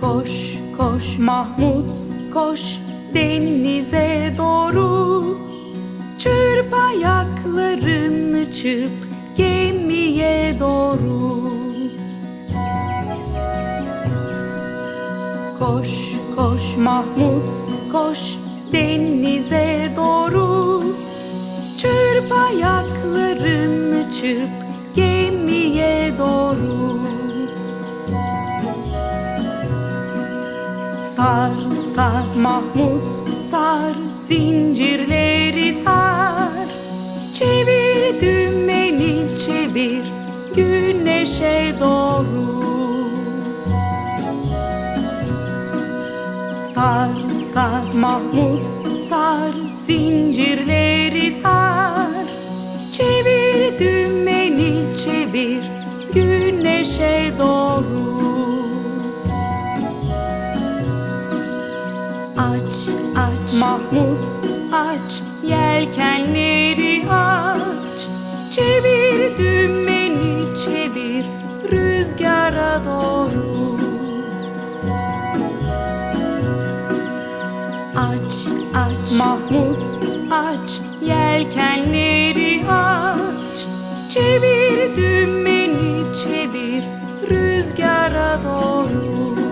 Koş koş Mahmut koş denize doğru. Çırp ayaklarını çırp gemiye doğru. Koş koş Mahmut koş denize doğru. Çırp ayaklarını çırp Sar sar. Mahmut sar zincirleri sar. Çevir dümeni çevir güneşe doğru. Sar sar. Mahmut sar zincirleri sar. Çevir dümeni çevir güneşe doğru Aç aç. Mahmut. Aç yelkenleri aç. Çevir dümeni çevir. Rüzgara doğru. Aç aç. Mahmut. Aç yelkenleri aç. Çevir dümeni çevir. Rüzgara doğru